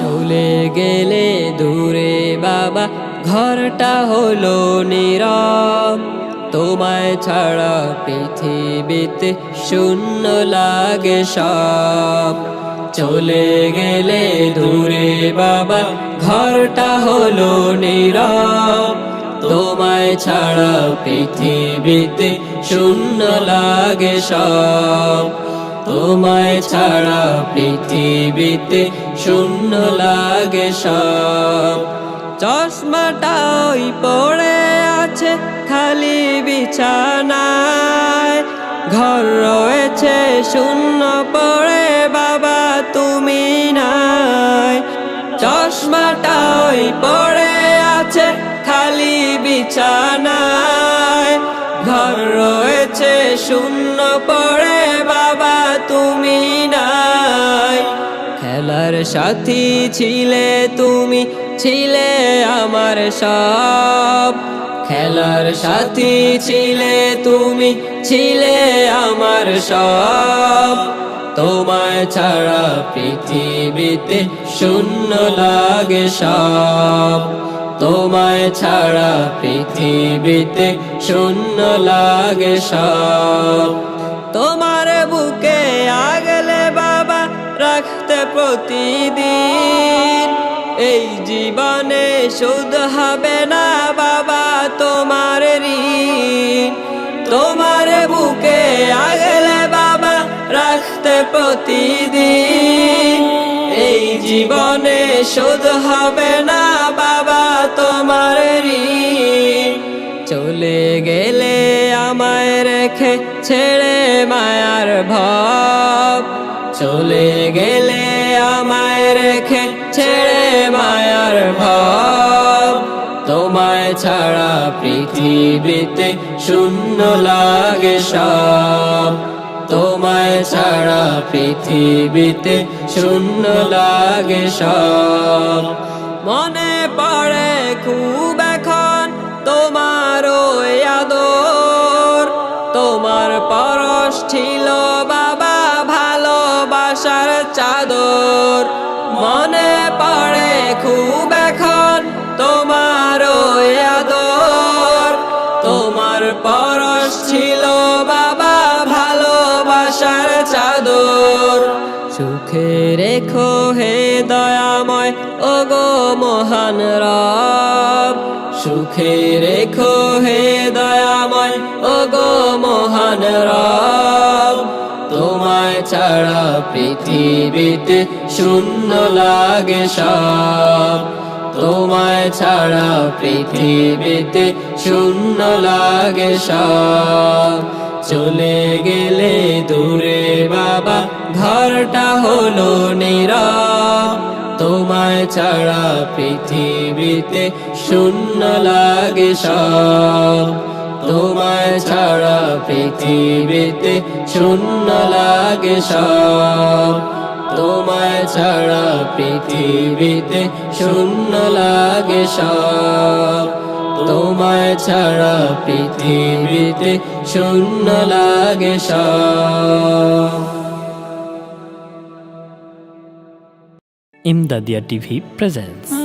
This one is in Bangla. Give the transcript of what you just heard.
চলে গেলে বাবা, ঘরটা হলো নীরব। তোমায় ছাড়া পৃথিবীতে শূন্য লাগে সব। চলে গেলে দূরে বাবা, ঘরটা হলো নীরব। তোমায় ছাড়া পৃথিবীতে শূন্য লাগে সব। তোমায় ছাড়া পৃথিবীতে শূন্য লাগে সব। চশমাটা ওই পড়ে আছে খালি বিছানায়। ঘর রয়েছে শূন্য পড়ে। চশমাটা ওই পড়ে আছে খালি বিছানায়। ঘর রয়েছে, শূন্য পড়ে, বাবা তুমি নাই। খেলার সাথী ছিলে তুমি, ছিলে আমার সব। খেলার সাথী ছিলে তুমি, ছিলে আমার সব। তোমায় ছাড়া পৃথিবীতে শূন্য লাগে সব। তোমায় ছাড়া পৃথিবীতে শূন্য লাগে সব। তোমার বুকে আগলে বাবা রাখতে প্রতিদিন। এই জীবনে শুধ হবে না বাবা তোমার ঋণ। তোমার বুকে রাখতে প্রতিদিন। এই জীবনে শুধ হবে না, বাবা, তোমার চলে গেলে আমায় রেখে ছেড়ে মায়ার ভাব। চলে গেলে আমায় রেখে ছেড়ে মায়ার ভাব। তোমায় ছাড়া পৃথিবীতে শূন্য লাগে সব। তোমায় ছাড়া পৃথিবীতে শূন্য লাগে সব। মনে পড়ে খুব এখন তোমার তোমার পরশ ছিল বাবা ভালোবাসার চাদর। মনে পড়ে খুব এখন চাদর। সুখে রেখো হে দয়াময় ও গো মহান রব। সুখে রেখো হে দয়াময় ও গো মহান রব। তোমায় ছাড়া পৃথিবীতে শূন্য লাগে সব। তোমায় ছাড়া পৃথিবীতে শূন্য লাগে সব। চলে গেলে দূরে বাবা, ঘরটা হলো নীরব। তোমায় ছাড়া পৃথিবীতে শূন্য লাগে সব। তোমায় ছাড়া পৃথিবীতে শূন্য লাগে সব। তোমায় ছাড়া পৃথিবীতে শূন্য লাগে সব। তোমায় ছাড়া পৃথিবীতে শূন্য লাগে ইমদাদিয়া টিভি প্রেজেন্টস